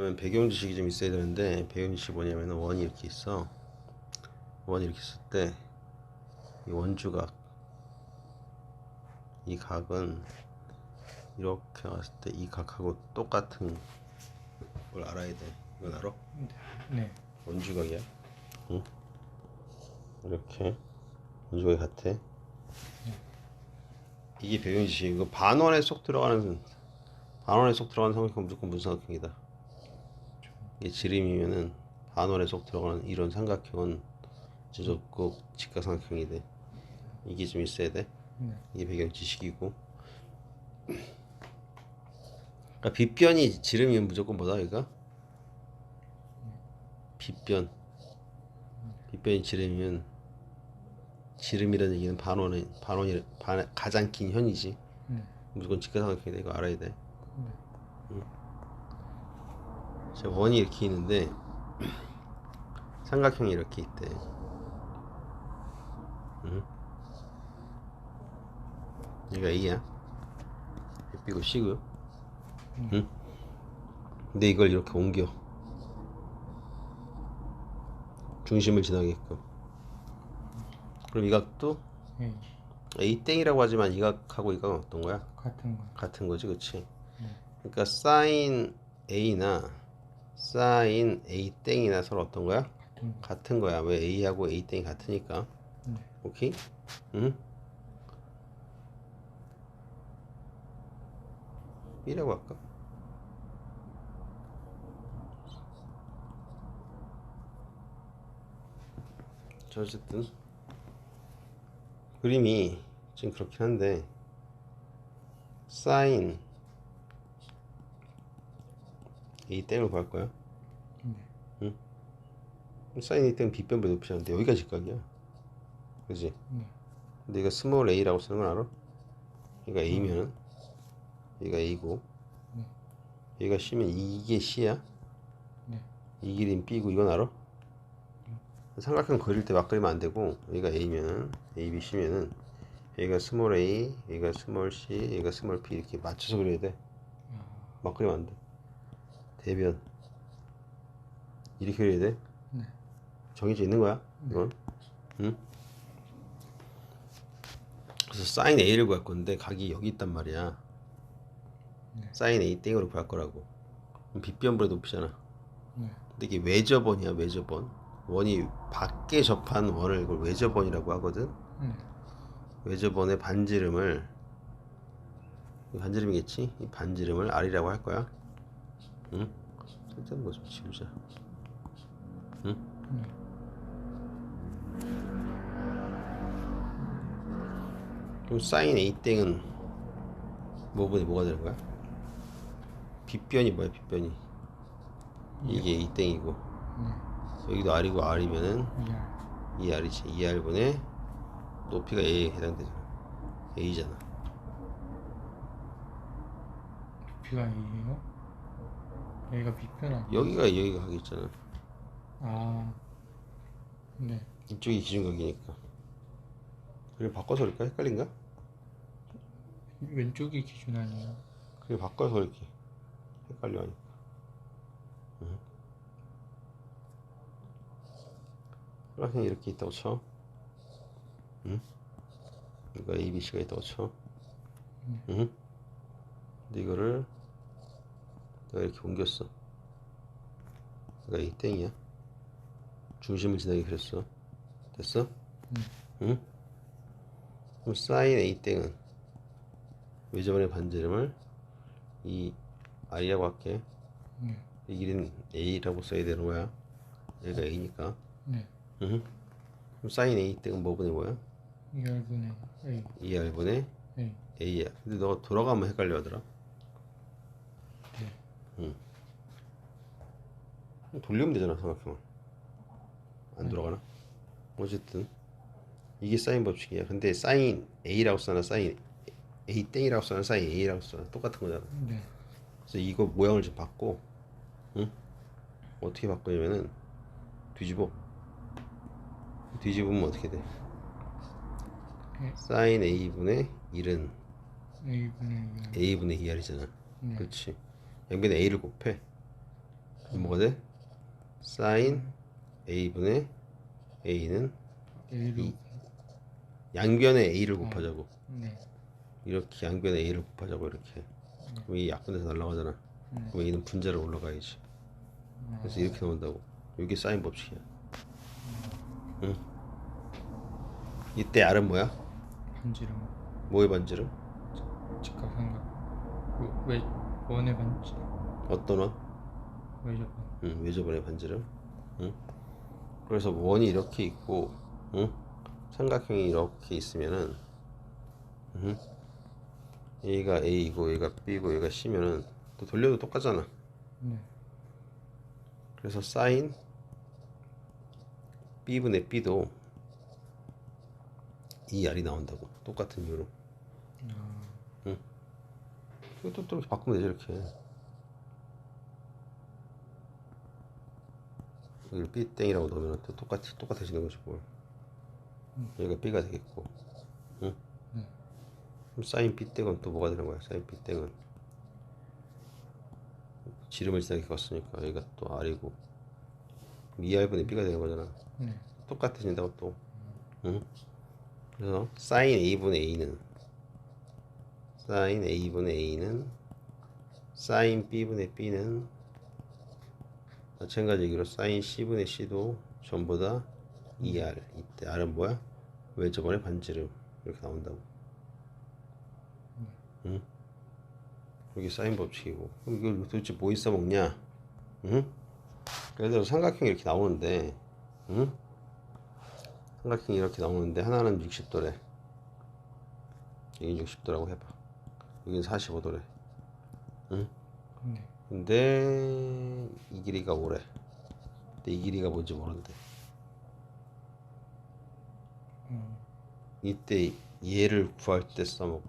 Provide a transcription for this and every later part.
그러면 배경 지식이 좀 있어야 되는데 배경 지식이 뭐냐면 원이 이렇게 있어 원이 이렇게 있을 때 이 원주각 이 각은 이렇게 왔을 때 이 각하고 똑같은 걸 알아야 돼 이건 알아? 네. 원주각이야 응? 이렇게 원주각이 같아 이게 배경 지식이고 반원에 쏙 들어가는 반원에 속 들어가는 삼각형 무조건 문삼각형이다 이게 지름이면은 반원에 속 들어가는 이런 삼각형은 지적국 직각삼각형이 돼. 이게 좀 있어야 돼. 네. 이게 배경 지식이고. 그러니까 빗변이 지름이면 무조건 뭐다 이거? 빗변. 빗변이 지름이면 지름이라는 얘기는 반원의 반원이 반, 가장 긴 현이지. 네. 무조건 직각삼각형이 돼. 이거 알아야 돼. 네. 자, 원이 이렇게 있는데 삼각형이 이렇게 있대. 응? 얘가 A야. B고 C고요. 응? 근데 이걸 이렇게 옮겨. 중심을 지나게끔. 그럼 이 각도 네. A 땡이라고 하지만 이 각하고 이 각은 어떤 거야? 같은 거. 같은 거지, 그렇지? 네. 그러니까 사인 A나 사인 A 땡이나 서로 어떤 거야? 같은 거. 같은 거야. 왜 A하고 A 땡이 같으니까. 네. 오케이? 응? B라고 할까? 자, 어쨌든 그림이 지금 그렇긴 한데 사인 A 땡을 구할 거야. 네. 사인 A 땡은 빗변보다 높이 하는데 여기가 직각이야. 그지? 네. 근데 이거 스몰 a라고 쓰는 건 알아? 얘가 a면은 얘가 a고 네. 얘가 c면 이게 c야? 네. 이 길이는 b고 이건 알아? 삼각형 그릴 때 막 그리면 안 되고 얘가 a면은 a, b, c면은 얘가 스몰 a, 얘가 스몰 c, 얘가 스몰 b 이렇게 맞춰서 그려야 돼. 아, 막 그리면 안 돼. 대변 이렇게 그려야 돼. 네. 정해져 있는 거야? 이건? 응? 그래서 사인 A를 구할 건데 각이 여기 있단 말이야. 네. 사인 A 땡으로 구할 거라고. 빗변보다 높이잖아. 네. 근데 이게 외접원이야, 외접원. 원이 밖에 접한 원을 이걸 외접원이라고 하거든. 네. 외접원의 반지름을 이 반지름이겠지? 이 반지름을 R이라고 할 거야. 응? 쓸데없는 거좀 지우자. 응? 네. 그럼 사인 A 땡은 뭐분이 뭐가 되는 거야? 빗변이 뭐야 빗변이? 이게 A 땡이고 네. 여기도 R이고 R이면은. 이 R이지 이 R분의 높이가 A에 해당되잖아 A잖아 높이가 A예요? 여기가 아니에요? 여기가 여기가 하겠잖아 아. 네. 이쪽이 기준각이니까 그래 바꿔서 그럴까? 헷갈린가? 왼쪽이 기준 아니에요? 그래 바꿔서 이렇게 헷갈려 하니까 응. 그냥 이렇게 있다고 쳐 응? 이거 A, B, C가 있다고 쳐 응? 근데 이거를 내가 이렇게 옮겼어 내가 이 땡이야 중심을 지나게 그렸어 됐어? 네. 응? 그럼 사인 A 땡은 외접원의 반지름을 이 R이라고 할게 네. 이 길이는 A라고 써야 되는 거야 얘가 A니까 네. 응? 그럼 사인 A 땡은 뭐분의 뭐야? ER분의 A. 2R분의 A. A야 근데 너가 돌아가면 헷갈려 하더라 네. 응 돌리면 되잖아 삼각형을 안 돌아가나? 어쨌든 이게 사인 법칙이야 근데 사인 A라고 써나 사인 A 땡이라고 써나 사인 A라고 써나 똑같은 거잖아 네. 그래서 이거 모양을 좀 바꿔 응? 어떻게 바꾸냐면은 뒤집어 뒤집으면 어떻게 돼? 네. 사인 A분의 1은 A분의 ER. A분의 2R이잖아 네. 그렇지 양변에 A를 곱해 뭐가 돼? 사인 a분의 a는 A로 양변에 a를 곱하자고. 네. 이렇게 양변에 a를 곱하자고 이렇게. 그럼 이 약분에서 날라가잖아. 네. 그럼 a는 분자로 올라가야지. 그래서 이렇게 나온다고. 이게 사인 법칙이야. 응. 이때 R은 뭐야? 반지름 뭐의 반지름? 직각삼각 그외 원의 반지 어떤 원? 외접반 응, 외접원의 반지름. 응. 그래서 원이 이렇게 있고, 응? 삼각형이 이렇게 있으면은, 응? A가 A이고 A가 B고 A가 C면은 또 돌려도 똑같잖아. 네. 그래서 사인 B분의 B도 이 R이 나온다고. 똑같은 이유로. 아, 이것도 또 이렇게 바꾸면 되죠, 이렇게. 여기를 B 땡이라고 넣으면 또 똑같이, 똑같아지는 거지, 뭘. 여기가 B가 되겠고. 응? 네. 그럼 사인 B 땡은 또 뭐가 되는 거야, 사인 B 땡은. 지름을 지나게 걷으니까 여기가 또 R이고. 그럼 2R분의 B가 되는 거잖아. 네. 똑같아진다고 또. 응? 그래서 사인 A분의 A는 사인 A분의 A는 사인 B분의 B는 마찬가지 얘기로 사인 C분의 C도 전부 다 2R 이때 R은 뭐야? 외접원의 반지름 이렇게 나온다고 응? 여기 사인 법칙이고 그럼 이걸 도대체 뭐 있어 먹냐? 응? 예를 들어 삼각형이 이렇게 나오는데 응? 삼각형이 이렇게 나오는데 하나는 60도래 여기 60도라고 해봐 여긴 45도래 응? 네. 근데 이 길이가 5래 근데 이 길이가 뭔지 모른대 음, 이때 얘를 구할 때 써먹어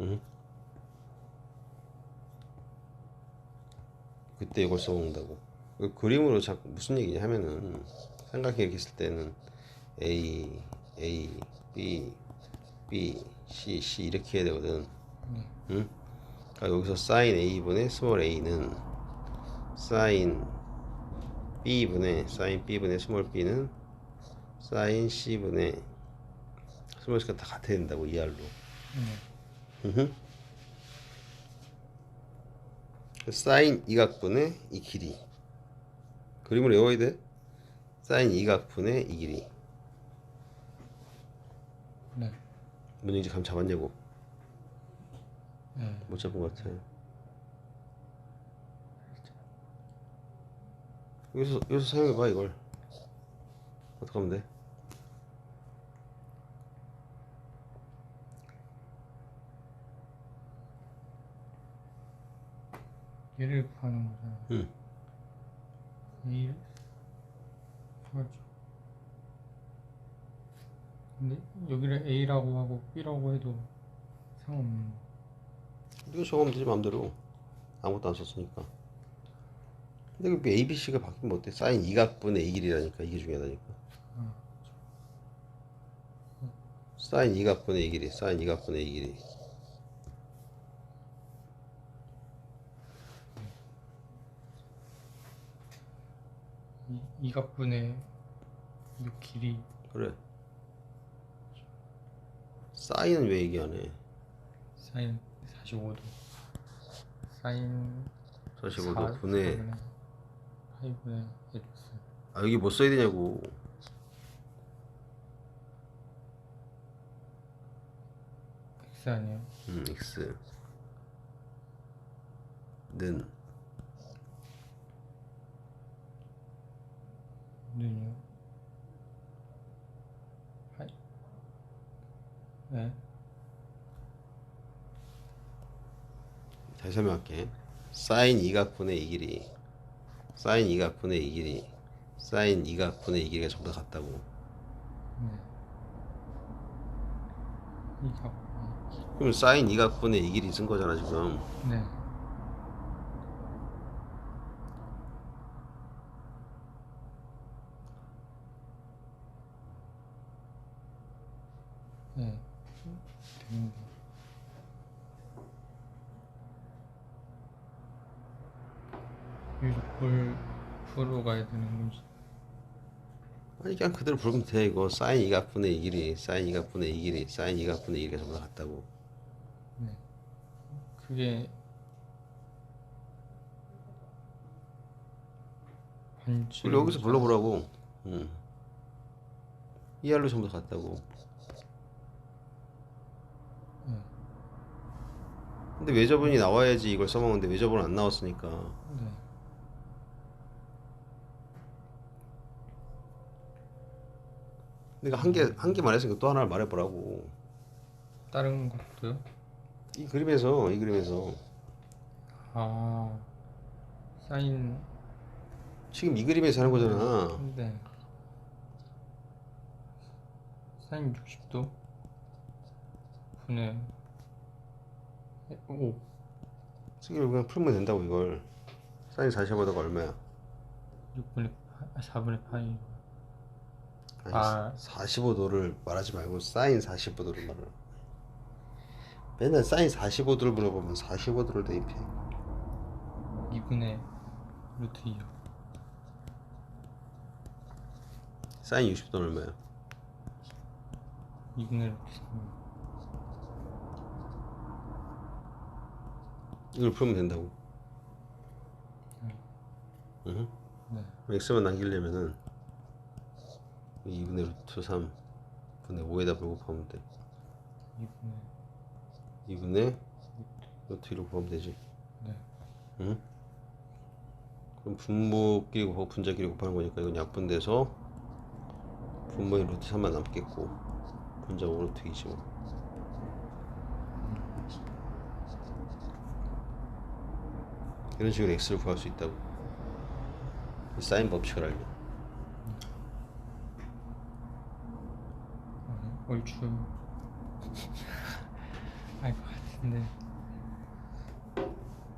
응? 그때 이걸 써먹는다고 그 그림으로 자꾸 무슨 얘기냐 하면은 삼각형 이렇게 있을 때는 A, A, B, B, C, C 이렇게 해야 되거든 네. 응? 그러니까 여기서 사인 A분의 스몰 a는 사인 B분의 사인 B분의 스몰 b는 사인 C분의 스몰 C가 다 같아야 된다고 이 R로 네. 사인 이각분의 이 길이 그림을 외워야 돼 사인 이각분의 이 길이 네. 문제인지 감 잡았냐고 네. 못 잡은 것 같아요 여기서 여기서 사용해봐 이걸 어떻게 하면 돼? 얘를 구하는 거잖아. 응. A 구하죠. 근데 여기를 A라고 하고 B라고 해도 상관없는 거. 이거 적으면 되지 마음대로 아무것도 안 썼으니까 근데 그 A, B, C가 바뀌면 어때? 사인 이각분의 A 길이라니까 이게 중요하다니까 아, 사인 이각분의 A 길이 사인 이각분의 A 길이 이, 이각분의 이 길이 그래 사인은 왜 얘기 안 해? 사인 45도 사인 45도 분의 8분의 x 아 여기 뭐 써야 되냐고 x 아니에요? 음, X 는 는요? 하이 네. 다시 설명할게. 사인 이각분의 이 길이 사인 이각분의 이 길이 사인 이각분의 이 길이가 전부 다 같다고. 네. 이각 그럼 사인 이각분의 이 길이 쓴 거잖아 지금. 네 네. 되는데. 여기서 뭘 풀어 가야 되는 건지 아니 그냥 그대로 부르면 돼 이거. 사인 2가분의 2 길이 사인 2가분의 2 길이 사인 2가분의 2가 전부 다 같다고. 그게 반지 여기서 불러보라고. 응. ER로 전부 다 같다고. 네. 근데 외접은이 나와야지 이걸 써먹는데 외접은 안 나왔으니까 네. 내가 한 개 한 개 말했으니까 또 하나를 말해보라고. 다른 것도요? 이 그림에서 이 그림에서. 아 사인. 지금 이 그림에서 하는 거잖아. 네. 사인 60도? 분의 5 쓰기를 그냥 풀면 된다고 이걸. 사인 40보다가 얼마야? 6분의 4분의 8이 아니, 아. 45도를 말하지 말고 사인 45도를 말을 맨날 사인 45도를 물어보면 45도를 대입해. 2분의 루트 2요. 사인 60도는 얼마야? 2분의 루트 3 이걸 풀면 된다고? 응? 네. x만 남기려면은 2분의 루트 3 분의 5에다 불 곱하면 돼. 2분의 2분의 루트 1로 곱하면 되지. 네. 응? 그럼 분모끼리 곱하고 분자끼리 곱하는 거니까 이건 약분돼서 분모에 루트 3만 남겠고 분자 5 루트 2지 뭐. 이런 식으로 x를 구할 수 있다고. 이 사인 법칙을 알면 아, 얼추. 알 것 같은데.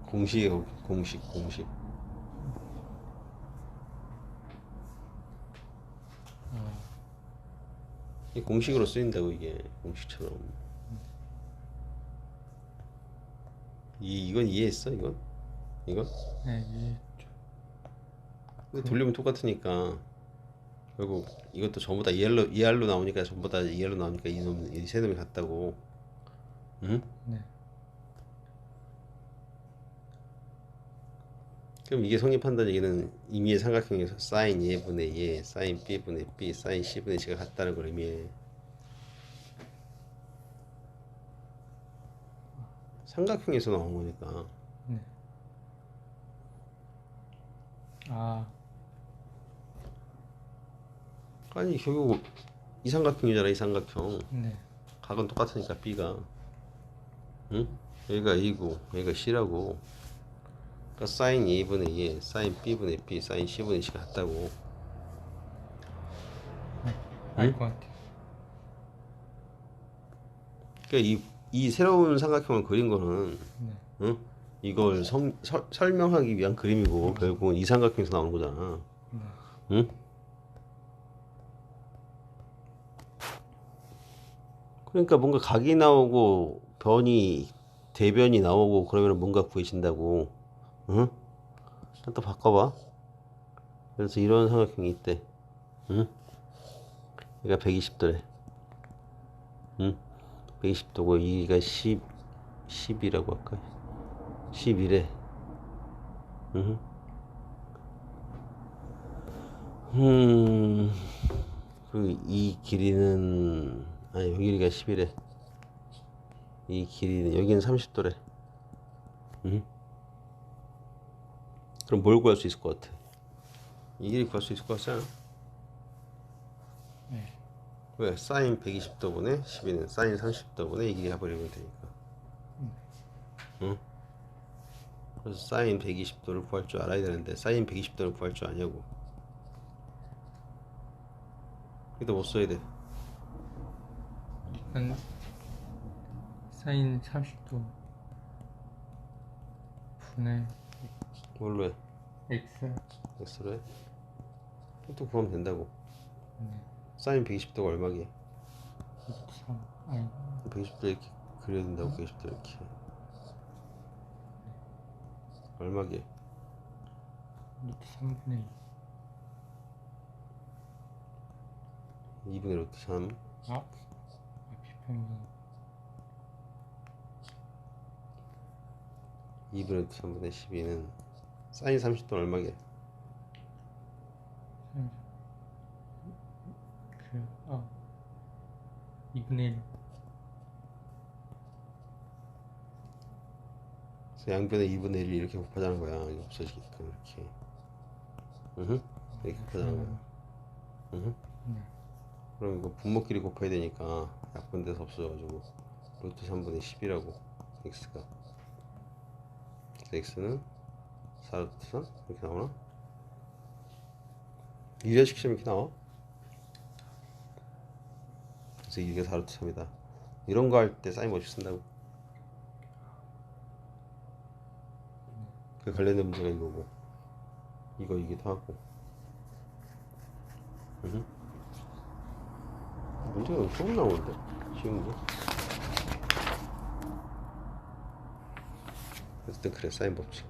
공식이에요 공식 공식. 아, 이 공식으로 쓰인다고 이게 공식처럼. 이 이건 이해했어 이건? 이건? 네, 이해했죠. 근데 돌리면 똑같으니까 결국 이것도 전부 다 ER로 ER로 나오니까 전부 다 ER로 나오니까 이놈 이 세 놈이 같다고 응? 네. 그럼 이게 성립한다는 얘기는 임의의 삼각형에서 사인 A분의 A, 사인 B분의 B, 사인 C분의 C가 같다는 걸 의미해 삼각형에서 나온 거니까 네. 아, 아니 결국 이 삼각형이잖아 이 삼각형 네. 각은 똑같으니까 B가 응? 여기가 A고 여기가 C라고 그러니까 사인 A분의 A, 사인 B분의 B, 사인 C분의 C가 같다고 알것 같아요. 그러니까 이, 이 새로운 삼각형을 그린 거는 네. 응? 이걸 성, 설, 설명하기 위한 그림이고 결국은 이 삼각형에서 나오는 거잖아 네. 응? 그러니까 뭔가 각이 나오고 변이 대변이 나오고 그러면 뭔가 구해진다고 응? 또 바꿔봐 그래서 이런 삼각형이 있대 응? 얘가 120도래 응? 120도고 이가 10 10이라고 할까 11에 응? 음, 그리고 이 길이는, 아니, 여기 길이가 10이래. 이 길이는, 여기는 30도래. 음? 그럼 뭘 구할 수 있을 것 같아? 이 길이 구할 수 있을 것 같지 않아? 네. 왜? 사인 120도분의 12는 사인 30도분의 이 길이 해버리면 되니까. 응? 그래서 사인 120도를 구할 줄 알아야 되는데, 사인 120도를 구할 줄 아냐고. 여기다 못 써야 돼. 일단 사인 30도 분의 뭘로 해? x x로 해? 또 구하면 된다고. 네. 사인 120도가 얼마게? 루트 3 아니 120도 이렇게 그려야 된다고 120도 이렇게. 얼마게? 루트 3분의 2분의 루트 3 2. 아? 아 비평면 2분의 루트 3분의 12는 사인 30도는 얼마게? 그, 아 2분의 1 그래서 양변에 2분의 1을 이렇게 곱하자는 거야 이게 없어지게끔 이렇게 으흠. 이렇게 곱하자는 거야 으흠. 네. 그럼 이거 분모끼리 곱해야 되니까 약분돼서 없어져가지고 루트 3분의 10이라고 x가 x는 4루트 3 이렇게 나오나? 유리식 시험 이렇게 나와? 그래서 이게 4루트 3이다 이런 거 할 때 사인 법칙 쓴다고 그 관련된 문제가 이거고 이거 이기도 하고 으흠. 문제가 조금 나오는데 쉬운 거 어쨌든 그래 사인 법칙